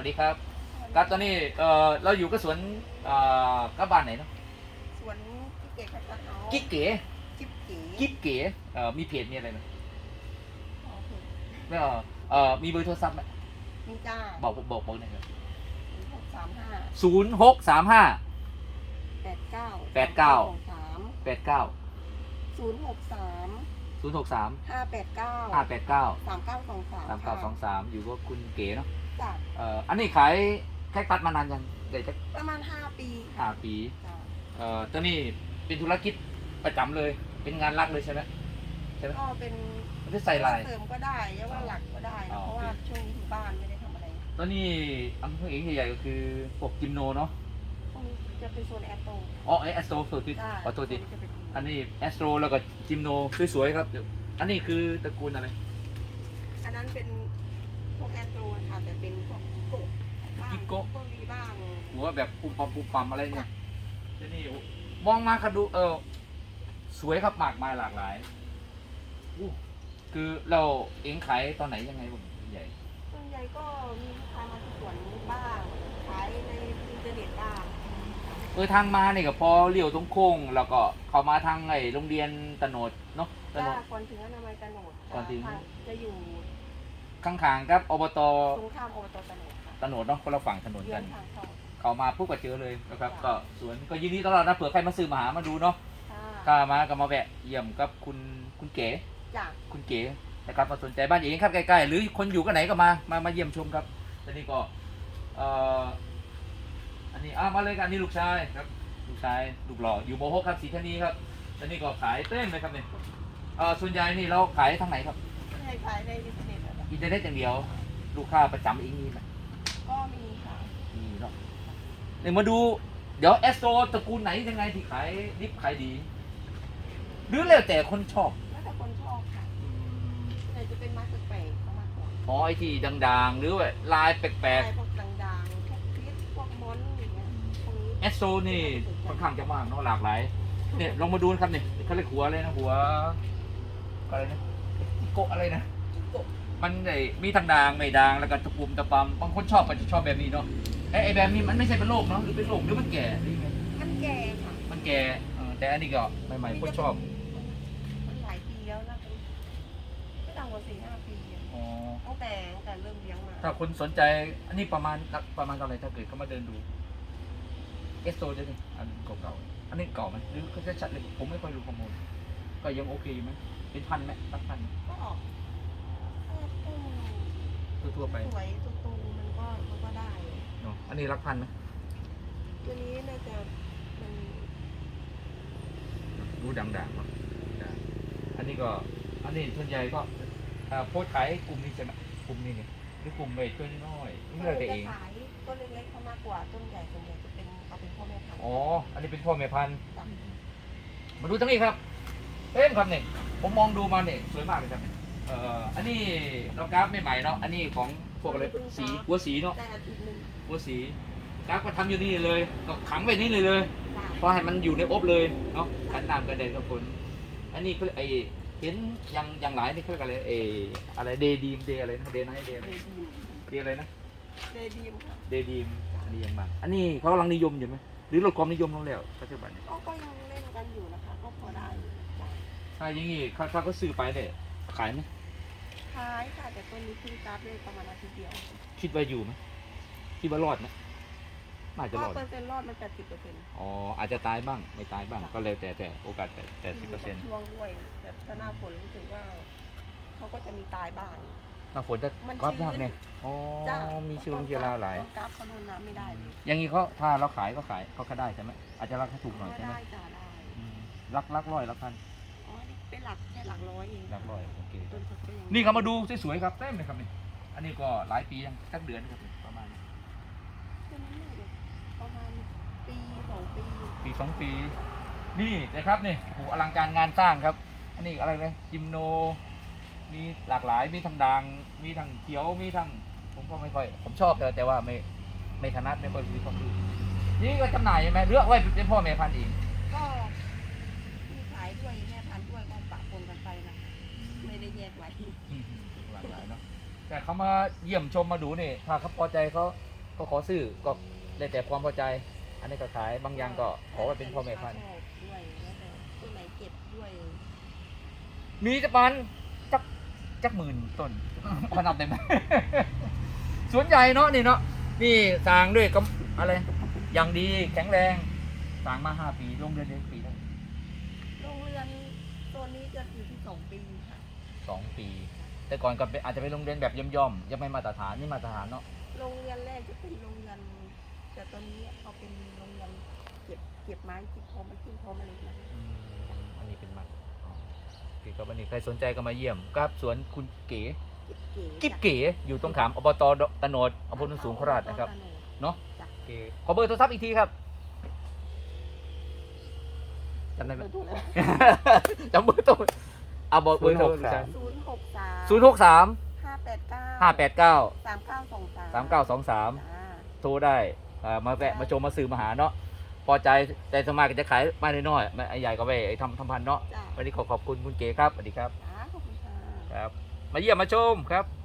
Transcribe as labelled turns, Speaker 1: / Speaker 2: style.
Speaker 1: วัสดีครับครับตอนนี้เอ่อเราอยู่กับสวนเอ่อกับบ้านไหนเนาะ
Speaker 2: สวนที่เก๋ขัดเฮา
Speaker 1: กิ๊กเก๋
Speaker 2: จิ๊บเก๋
Speaker 1: กิ๊กเก๋เอ่อมีเพจมีอะไรไหม
Speaker 2: อ๋อโอเค
Speaker 1: ไม่เอ่อเอ่อมีเบอร์โทรศัพท์ไหม
Speaker 2: มีจ้า
Speaker 1: บอกบอกบอกหน่อยครับ
Speaker 2: หกสามห้า
Speaker 1: ศูนย์หกสามห้า
Speaker 2: แปดเก้า
Speaker 1: แปดเก้า
Speaker 2: สาม
Speaker 1: แปดเก้า
Speaker 2: ศูนย์หกสาม
Speaker 1: ศูนย์หกสาม
Speaker 2: ห้าแปดเก้า
Speaker 1: ห้าแปดเก้า
Speaker 2: สามเก้าสองสาม
Speaker 1: สามเก้าสองสามอยู่กับคุณเก๋เนาะ
Speaker 2: จ้า
Speaker 1: เอ่ออันนี้ขายแค่ตัดมานานยังเดี๋ยวจะ
Speaker 2: ประมาณห้าปี
Speaker 1: ห้าปี
Speaker 2: จ้า
Speaker 1: เอ่อตอนนี้เป็นธุรกิจประจำเลย เป็นงานหลักเลยใช่ไหมใช่ไหม
Speaker 2: ก็เป็น
Speaker 1: มันจะใส่ลาย
Speaker 2: เสริมก็ได้เรียกว่าหลักก็ได้
Speaker 1: อ๋
Speaker 2: นะ
Speaker 1: อ
Speaker 2: เพราะว่าช่วงนี้อยู่บ้านไม่ได้ทำอะไร
Speaker 1: ตอนนี้อำเภอเอกใหญ่ๆก็คือพวกจิมโนเนาะ
Speaker 2: พวกนี้ จะเป็นโซนแอตโต
Speaker 1: อ๋อไอแอสโตรโทษที
Speaker 2: จ้า
Speaker 1: ขอโทษที
Speaker 2: จะเป็น
Speaker 1: อันนี้แอสโตรแล้วก็จิมโนสวยๆครับเดี๋ยวอันนี้คือตระกูลอะไร
Speaker 2: อันนั้นเป็นพวกแอตโตค่ะแต่เป็นพวกโกะบ้างพวกนี้บ้าง
Speaker 1: หัวแบบปุ่มปั๊มปุ่มปั๊มอะไรเนี่ยที่นี่มองมาคัดูเออสวยครับมากมายหลากหลายอู้คือเราเองขายตอนไหนยังไงผมใหญ่
Speaker 2: ส่วนใหญ่ก็มีลูกค้ามาที่สวนบ้าง ขายในอินเทอร์เน็ตบ้าง
Speaker 1: เออทางมาเนี่ยก็พอเลี้ยวตรงโค้งแล้วก็เข้ามาทางไอ้โรงเรียนตโนดเนาะต
Speaker 2: จ้า
Speaker 1: โนด
Speaker 2: ก่อนถึงอนามัยกระโหนด
Speaker 1: ก่อนถึง
Speaker 2: จะจะอยู่
Speaker 1: ข้างๆครับอบต
Speaker 2: ตรงข้ามอบตตะโหนดค่ะ
Speaker 1: ตโนดเนาะคนละฝั่งถนน
Speaker 2: เยื
Speaker 1: กั
Speaker 2: อนน ทางเข้า
Speaker 1: เข้ามาปุ๊บก็เจอเลยนะครับก็สวนก็ยินดีต้อนรับนะเผื่อใครมาซื้อมาหามาดูเนาะ
Speaker 2: ค่ะ
Speaker 1: ถ้ามาก็มาแวะเยี่ยมกับคุณคุณเก๋
Speaker 2: จ้า
Speaker 1: คุณเก๋นะครับมาสนใจบ้านเองครับใกล้ๆหรือคนอยู่กันไหนก็มามามาเยี่ยมชมครับตอนนี้ก็เอ่อ อันนี้อะมาเลยกันนี่ลูกชายครับ ลูกชายลูกหล่ออยู่โมโหกครับศรีธานีครับตอนนี้ก็ขายเต้นเลยครับเนี่ยเอ่อส่วนใหญ่นี่เราขายทางไหนครับ
Speaker 2: ใช่ขายในอินเทอร์เน็ตอะจ้ะ
Speaker 1: อินเทอร์เน็ตอย่างเดียว ลูกค้าประจำเองมีไหม
Speaker 2: ก็มีค่ะ
Speaker 1: มีเนาะเดี๋ยวมาดูเดี๋ยวแอสโตรตระกูลไหนยังไงที่ขายดิบขายดี หรือแล้วแต่คนชอบ
Speaker 2: แล้วแต่คนชอบค่ะแต่จะเป็นมาสแปลกๆเขามากกว่า
Speaker 1: อ๋อไอที่ดังๆ หรือว่าลายแปลก
Speaker 2: ใช่พวกดังๆพวกพิษพวกมอนอย่างเงี้ย พวกนี้
Speaker 1: ๆแอสโตรนี่ค่อนข้างจะมากเนาะหลากหลาย เนี่ยลองมาดูนะครับเนี่ยเขาเรียกหัวอะไรนะหัวอะไรนะโกะอะไรนะ
Speaker 2: กบ
Speaker 1: มันไอ้มีทั้งด่างไม่ด่างแล้วก็ตะปุ่มตะปำบางคนชอบก็จะชอบแบบนี้เนาะไอ้ไอ้แบบนี้มันไม่ใช่เป็นโรคเนาะหรือเป็นโรคหรือมันแก่หรือยังไง
Speaker 2: มันแก่ค่ะ
Speaker 1: มันแก่เออแต่อันนี้ก็ใหม่ๆคนชอบ
Speaker 2: มันหลายปีแล้วนะไม่ต่ำกว่าสี่ห้าปีอะ
Speaker 1: อ๋อ
Speaker 2: ตั้งแต่ตั้งแต่เริ่มเลี้ยงมา
Speaker 1: ถ้าคนสนใจอันนี้ประมาณประมาณเท่าไหร่ถ้าเกิดเขามาเดินดู เอสโซจะดิอันเก่าๆอันนี้เก่าไหมหรือเขาจะชัดเลยผมไม่ค่อยรู้ข้อมูลก็ยังโอเคอยู่ไหมเป็นพันไหมรักพัน
Speaker 2: ก็ออกถ้าตู้
Speaker 1: ทั่วๆไป
Speaker 2: สวยตัวตูมันก็มันก็ได้
Speaker 1: เนาะอันนี้รักพันไหม
Speaker 2: ตัวนี้น่าจะมัน
Speaker 1: รู้ดังๆเนาะดังอันนี้ก็อันนี้ส่วนใหญ่ก็อ่าโพสต์ขายกลุ่มนี้ใช่ไหมกลุ่มนี้เนี่ยหรือกลุ่มเบสตัวน้อยๆนี่เราแต่เอง
Speaker 2: จะขายต้นเล็กๆเขามากกว่าต้นใหญ่ส่วนใหญ่จะเป็นเอาเป็นพ่อแม่พันธุ์
Speaker 1: อ๋อ อันนี้เป็นพ่อแม่พันธุ์
Speaker 2: จ้ะ
Speaker 1: มาดูตรงนี้ครับเต็มครับเนี่ยผมมองดูมาเนี่ยสวยมากเลยครับเนี่ยเอ่ออันนี้เรากราฟไม่ใหม่เนาะอันนี้ของพวกอะไรสีหัวสีเนาะ
Speaker 2: แต่อาทิตย์หนึ่ง
Speaker 1: หัวสีกราฟก็ทำอยู่นี่เลยก็ขังไว้นี่เลยเลย
Speaker 2: จ้ะ
Speaker 1: เพราะให้มันอยู่ในอบเลยเนาะกันน้ำกันแดดกับฝนอันนี้คือไอเห็นยังยังหลายนี่คืออะไรเอออะไรเดดีมเดอะไรนะเดนไนเด
Speaker 2: เดดีม
Speaker 1: เดอะไรนะ
Speaker 2: เดดีมค่ะ
Speaker 1: เดดีมอันนี้ยังมาอันนี้เขากำลังนิยมอยู่ไหม หรือลดความนิยมลงแล้วปัจจุบันนี้
Speaker 2: ก็ก็ยังเล่นกันอยู่นะคะ ก็พอได้อยู่จ้ะ
Speaker 1: ถ้าอย่างงี้เขาถ้าเขาซื้อไปเนี่ยขายไหม
Speaker 2: ขายค่ะแต่ต้นนี้เพิ่งกราฟได้ประมาณอาทิตย์เดียว
Speaker 1: คิดว่าอยู่ไหมคิดว่ารอดไหมน่าจะ
Speaker 2: ก็
Speaker 1: รอด
Speaker 2: เปอร์เซ็นต์รอดมันแปดสิบเปอร์เซ็นต์
Speaker 1: อ๋ออาจจะตายบ้างไม่ตายบ้างก็แล้วแต่แต่โอกาสแต่แต่สิบเปอร์เซ็นต์
Speaker 2: ช่วงด้วยแบบถ้าหน้าฝนรู้สึกว่าเขาก็จะมีตายบ้าง
Speaker 1: ถ้าฝนจะ
Speaker 2: มัน
Speaker 1: กราฟ
Speaker 2: ชื้น
Speaker 1: ยากเนี่ยอ๋อ
Speaker 2: จ้ะ
Speaker 1: มีเชื้อลงเชื้อราหลาย
Speaker 2: ต้นกราฟเขาโดนน้ำไม่ได้เลย
Speaker 1: อย่างนี้เขาถ้าเราขายก็ขายเขาก็ได้ใช่ไหมอาจจะราคาถูกหน่อย
Speaker 2: ไม่
Speaker 1: ใช่ไหม
Speaker 2: ได้จ้าได้
Speaker 1: อืมลักลักร้อยละพัน
Speaker 2: อ๋อนี่เป็นหลักแค่หลักร้อยเอง
Speaker 1: ลักร้อยโอเค
Speaker 2: ต้นสดก็ยัง
Speaker 1: นี่เขามาดูสวยๆครับเต็มเลยครับนี่อันนี้ก็หลายปียังสักเดือนครับประมาณ
Speaker 2: ต้นนั้นน่าจะประมาณปีสองปี
Speaker 1: ปีสองปี นี่นะครับนี่โอ้โหอลังการงานสร้างครับ อันนี้อะไรเลยจิมโน มีหลากหลายมีทั้งด่างมีทั้งเขียวมีทั้งผมก็ไม่ค่อย ผมชอบแต่แต่ว่าไม่ไม่ถนัดไม่ค่อยมีความรู้นี่ก็จำหน่ายใช่ไหมเลือกไว้เป็นพ่อแม่พันธุ์เอง
Speaker 2: ก็มีขายด้วยแม่พันธุ์ด้วยก็ปะปนกันไปนะไม่ได้แยกไว้
Speaker 1: หลากหลายเนาะแต่เขามาเยี่ยมชมมาดูนี่ถ้าเขาพอใจเขาก็ขอซื้อก็ได้แต่ความพอใจ อันนี้ก็ขายบางอย่างก็ขอไว้เป็นพ่อแม่พันธุ์
Speaker 2: ชอบด้วยแล้วแต่ตัวไหนเก็บด้วย
Speaker 1: มีจะปัน จักจักหมื่นต้นพอนับได้ไหมสวนใหญ่เนาะนี่เนาะนี่สร้างด้วยกับอะไร อย่างดีแข็งแรงสร้างมาห้าปีลงเดือนเดือนปีแล้ว
Speaker 2: โรงเรือนตัวนี้จะอยู่ที่สองปีค่ะ
Speaker 1: สองปี แต่ก่อนก็เป็นอาจจะเป็นโรงเรียนแบบย่อมๆยังไม่มาตรฐานนี่มาตรฐานเนาะ
Speaker 2: โรงเรียนแรกจะเป็นโรงเรียนแต่ตอนนี้เอาเป็นโรงเรียนเก็บเก็บไม้เก็บพอมันขึ้นพอมันเลยนะ
Speaker 1: อืมอันนี้เป็นมันอ๋อโอ เคครับวันนี้ใครสนใจก็มาเยี่ยมครับสวนคุณเก๋
Speaker 2: เก๋ๆ
Speaker 1: กิ๊บเก๋อยู่ตรงขามอบตตะโนดอำเภอโนนสูงโคราชนะครับเนาะ
Speaker 2: จ้ะ
Speaker 1: โอเคขอเบอร์โทรศัพท์อีกทีครับจำได้ไหม
Speaker 2: ถูกแล้ว
Speaker 1: จำเบอร์โทรเอาบอกเบอร์โทร
Speaker 2: ศูนย์หกสาม
Speaker 1: ศูนย์หกสาม
Speaker 2: ห้าแปดเก้า
Speaker 1: ห้าแปดเก้า
Speaker 2: สามเก้าสองสาม
Speaker 1: สามเก้าสองสาม
Speaker 2: จ้า
Speaker 1: โทรได้อ่ามาแวะมาชมมาซื้อมาหาเนาะพ อใจแต่สวนมากก็จะขายไม้น้อยๆไม่ไอ้ใหญ่ก็ไปไอ้ทำทำพันธุ์เนาะ
Speaker 2: จ้า
Speaker 1: วันนี้ขอขอบคุณคุณเก๋ครับสวัสดีครับ
Speaker 2: จ้าขอบคุณค่ะ
Speaker 1: ครับ มาเยี่ยมมาชมครับ